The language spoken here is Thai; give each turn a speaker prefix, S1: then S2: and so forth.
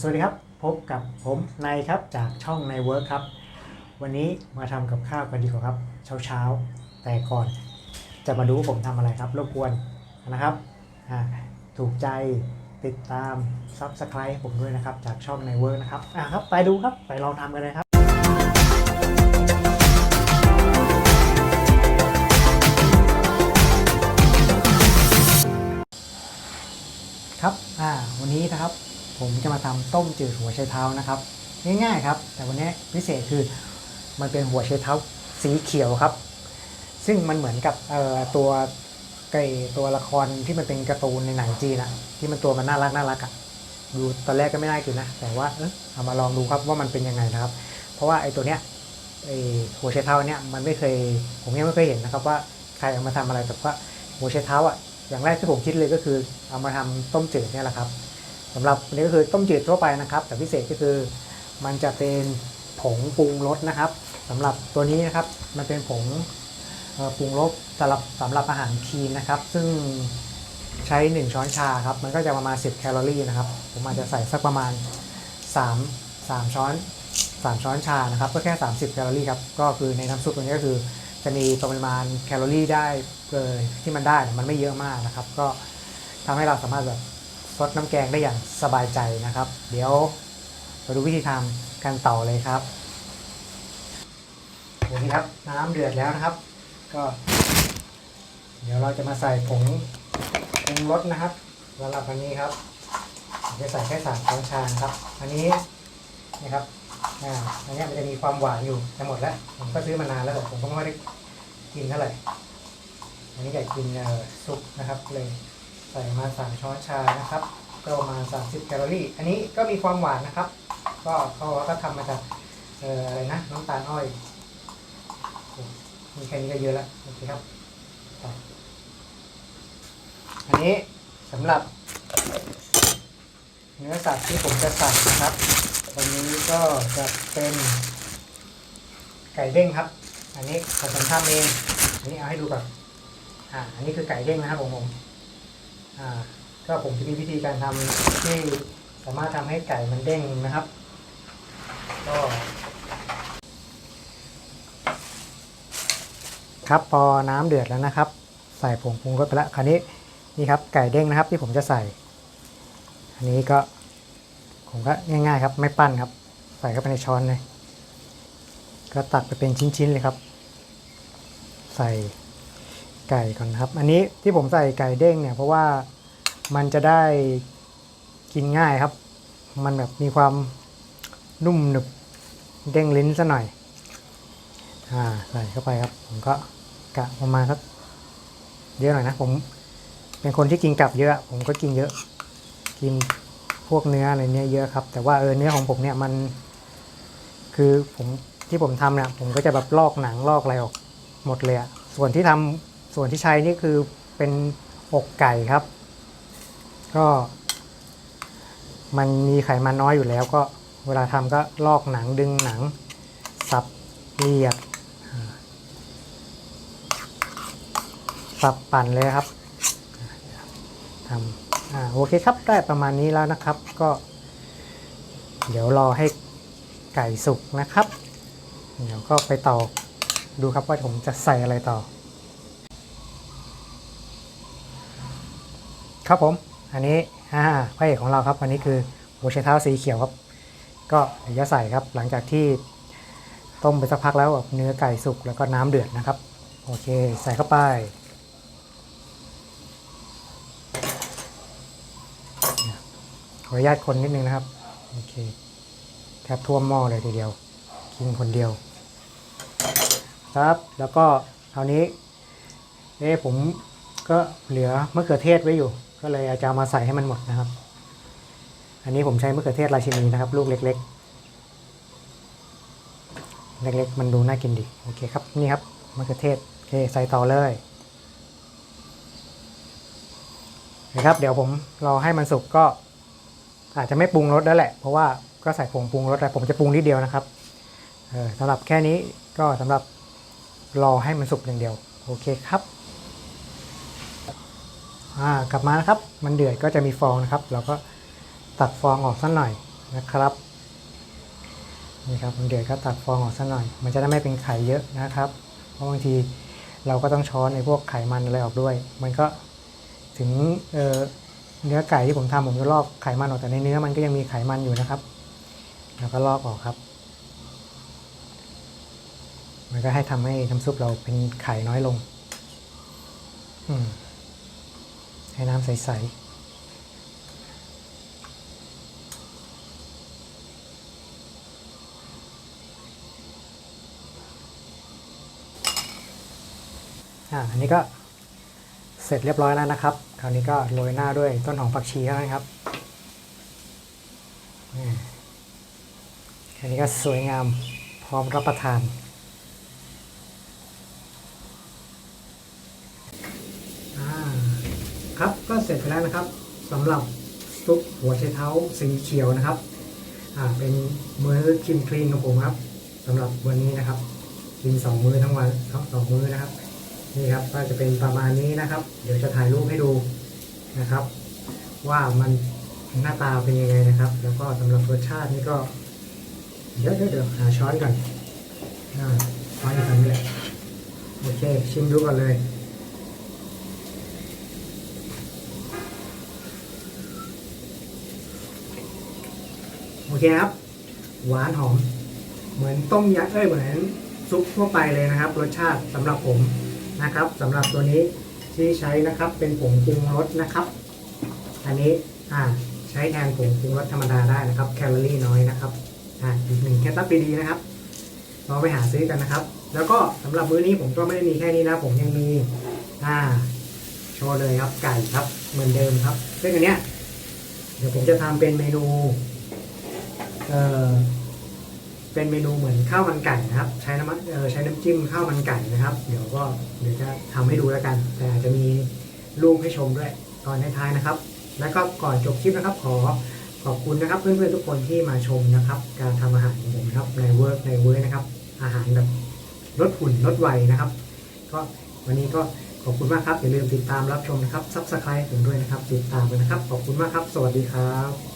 S1: สวัสดีครับ พบกับผมนายครับจากช่องในเวิร์คครับ วันนี้มาทำกับข้าวกันดีกว่าครับ เช้าเช้าๆแต่ก่อนจะมาดูผมทำอะไรครับ รบกวนนะครับถูกใจติดตาม Subscribe ผมด้วยนะครับ จากช่องในเวิร์คนะครับอ่าครับ ไปดูครับไปลองทำกันเลยครับครับอ่าวันนี้นะครับ ผมจะมาทำต้มจืดหัวไชเท้านะครับ ง่ายๆครับ แต่วันนี้พิเศษคือมันเป็นหัวไชเท้าสีเขียวครับ ซึ่งมันเหมือนกับตัวไก่ตัวละครที่มันเป็นการ์ตูนในหนังจีนอะที่มันตัวมันน่ารักน่ารักอะดูตอนแรกก็ไม่น่ากินนะ แต่ว่าเออเอามาลองดูครับว่ามันเป็นยังไงนะครับ เพราะว่าไอ้ตัวเนี้ยไอ้หัวไชเท้าเนี่ยมันไม่เคยผมยังไม่เคยเห็นนะครับว่าใครเอามาทำอะไรแต่ว่าหัวไชเท้าอะอย่างแรกที่ผมคิดเลยก็คือเอามาทำต้มจืดเนี่ยแหละครับ สำหรับวันนี้ก็คือต้มจืดทั่วไปนะครับ แต่พิเศษก็คือมันจะเป็นผงปรุงรสนะครับสำหรับตัวนี้นะครับมันเป็นผงปรุงรสสำหรับสำหรับอาหารคีนนะครับ ซึ่งใช้ 1 ช้อนชาครับ มันก็จะประมาณ 10 แคลอรี่นะครับ ผมอาจจะใส่สักประมาณ 3 3 ช้อน 3 ช้อนชานะครับ ก็แค่ 30 แคลอรี่ครับ ก็คือในน้ำซุปตัวนี้ก็คือจะมีปริมาณแคลอรี่ได้เกินที่มันได้ มันไม่เยอะมากนะครับ ก็ทำให้เราสามารถแบบ ซดน้ำแกงได้อย่างสบายใจนะครับ เดี๋ยวมาดูวิธีทำกันต่อเลยครับโอเคครับน้ำเดือดแล้วนะครับ ก็ เดี๋ยวเราจะมาใส่ผงปรุงรสนะครับสำหรับอันนี้ครับจะใส่แค่สามช้อนชาครับ อันนี้นะครับอ่าอันนี้มันจะมีความหวานอยู่จะหมดแล้วผมก็ซื้อมานานแล้วแต่ผมก็ไม่ได้กินเท่าไหร่อันนี้อยากกินซุปนะครับเลย ใส่มาสามช้อนชานะครับก็ประมาณ 30 แคลอรี่ อันนี้ก็มีความหวานนะครับ ก็เขาบอกว่าก็ทำมาจากเอ่ออะไรนะน้ำตาลอ้อยมีแค่นี้ก็เยอะแล้วโอเคครับ อันนี้สำหรับ เนื้อสัตว์ที่ผมจะใส่นะครับ วันนี้ก็จะเป็นไก่เด้งครับ อันนี้ผมทำเอง อันนี้เอาให้ดูก่อนอ่า อันนี้คือไก่เด้งนะครับผมผม ก็ผมจะมีวิธีการทำที่สามารถทำให้ไก่มันเด้งนะครับ ก็ครับพอน้ำเดือดแล้วนะครับ ใส่ผงปรุงรสไปแล้วคราวนี้นี่ครับไก่เด้งนะครับที่ผมจะใส่ อันนี้ก็ผมก็ง่ายๆครับไม่ปั้นครับ ใส่เข้าไปในช้อนเลยก็ตักไปเป็นชิ้นๆเลยครับ ใส่ ไก่ก่อนครับ อันนี้ที่ผมใส่ไก่เด้งเนี่ยเพราะว่ามันจะได้กินง่ายครับ มันแบบมีความนุ่มหนึบเด้งลิ้นซะหน่อย อ่าใส่เข้าไปครับ ผมก็กะประมาณสักเยอะหน่อยนะ ผมเป็นคนที่กินกลับเยอะ ผมก็กินเยอะ กินพวกเนื้ออะไรเนี้ยเยอะครับ แต่ว่าเออเนื้อของผมเนี่ยมัน คือผมที่ผมทำเนี่ยผมก็จะแบบลอกหนังลอกอะไรออกหมดเลยอะส่วนที่ทำ ส่วนที่ใช้นี่คือเป็นอกไก่ครับ ก็มันมีไขมันน้อยอยู่แล้วก็เวลาทำก็ลอกหนังดึงหนัง สับเรียบอ่าสับปั่นเลยครับทำอโอเคครับได้ประมาณนี้แล้วนะครับ ก็ เดี๋ยวรอให้ไก่สุกนะครับ เดี๋ยวก็ไปต่อดูครับว่าผมจะใส่อะไรต่อ ครับผม อันนี้อ่าพระเอกของเราครับอันนี้คือหัวไชเท้าสีเขียวครับ ก็เดี๋ยวจะใส่ครับหลังจากที่ต้มไปสักพักแล้วแบบเนื้อไก่สุกแล้วก็น้ำเดือดนะครับ โอเคใส่เข้าไปขออนุญาตคนนิดนึงนะครับ โอเคแทบท่วมหม้อเลยทีเดียว กินคนเดียว ครับ แล้วก็คราวนี้ เอ๊ผมก็เหลือมะเขือเทศไว้อยู่ ก็เลยอาจจะเอามาใส่ให้มันหมดนะครับ อันนี้ผมใช้มะเขือเทศราชินีนะครับ ลูกเล็ก ๆ เล็ก ๆ มันดูน่ากินดีโอเคครับนี่ครับมะเขือเทศโอเคใส่ต่อเลยนะครับเดี๋ยวผมรอให้มันสุกก็อาจจะไม่ปรุงรสแล้วแหละ เพราะว่าก็ใส่ผงปรุงรสแต่ผมจะปรุงนิดเดียวนะครับเออสำหรับแค่นี้ก็สำหรับรอให้มันสุกอย่างเดียว โอเคครับ อ่ากลับมานะครับ มันเดือดก็จะมีฟองนะครับ เราก็ตัดฟองออกสักหน่อยนะครับ นี่ครับมันเดือดก็ตักฟองออกซะหน่อย มันจะได้ไม่เป็นไข่เยอะนะครับ เพราะบางทีเราก็ต้องช้อนในพวกไขมันอะไรออกด้วย มันก็ถึงเเนื้อไก่ที่ผมทำผมจะลอกไขมันออกแต่ในเนื้อมันก็ยังมีไขมันอยู่นะครับ แล้วก็ลอกออกครับ มันก็ให้ทำให้น้ำซุปเราเป็นไข่น้อยลง อืม ให้น้ำใสๆอ่าอันนี้ก็เสร็จเรียบร้อยแล้วนะครับ คราวนี้ก็โรยหน้าด้วยต้นหอมผักชีแล้วนะครับอืมแค่นี้ก็สวยงามพร้อมรับประทาน อ่า ครับก็เสร็จไปแล้วนะครับสำหรับซุปหัวไชเท้าสีเขียวนะครับอ่าเป็นมื้อคิมคลีนของผมครับสำหรับวันนี้นะครับ กินสองมื้อทั้งวันทั้งสองมื้อนะครับนี่ครับก็จะเป็นประมาณนี้นะครับ เดี๋ยวจะถ่ายรูปให้ดูนะครับ ว่ามันหน้าตาเป็นยังไงนะครับ แล้วก็สำหรับรสชาตินี่ก็เยวเดี๋ยวเดี๋ยวหาช้อนก่อนอ่าช้อนอยู่ตรงนี้แหละโอเค ชิมดูก่อนเลย โอเคครับ หวานหอม เหมือนต้มยำเอ้ยเหมือนซุปทั่วไปเลยนะครับ รสชาติสำหรับผมนะครับสำหรับตัวนี้ที่ใช้นะครับ เป็นผงปรุงรสนะครับ อันนี้อ่าใช้แทนผงปรุงรสธรรมดาได้นะครับ แคลอรี่น้อยนะครับอ่าอีกหนึ่งเคล็ดลับดีๆนะครับลองไปหาซื้อกันนะครับ แล้วก็สำหรับมื้อนี้ผมก็ไม่ได้มีแค่นี้นะ ผมยังมีอ่าโชว์เลยครับไก่ครับเหมือนเดิมครับซึ่งอันเนี้ยเดี๋ยวผมจะทำเป็นเมนู เออเป็นเมนูเหมือนข้าวมันไก่นะครับ ใช้น้ำเออใช้น้ำจิ้มข้าวมันไก่นะครับ เดี๋ยวก็เดี๋ยวจะทำให้ดูแล้วกัน แต่อาจจะมีรูปให้ชมด้วยตอนท้ายๆนะครับ แล้วก็ก่อนจบคลิปนะครับขอขอบคุณนะครับเพื่อนๆทุกคนที่มาชมนะครับ การทำอาหารของผมนะครับในเวิร์กในเวิร์กนะครับ อาหารแบบลดหุ่นลดวัยนะครับ ก็วันนี้ก็ขอบคุณมากครับอย่าลืมติดตามรับชมนะครับซับสไครต์ผมด้วยนะครับ ติดตามกันนะครับ ขอบคุณมากครับ สวัสดีครับ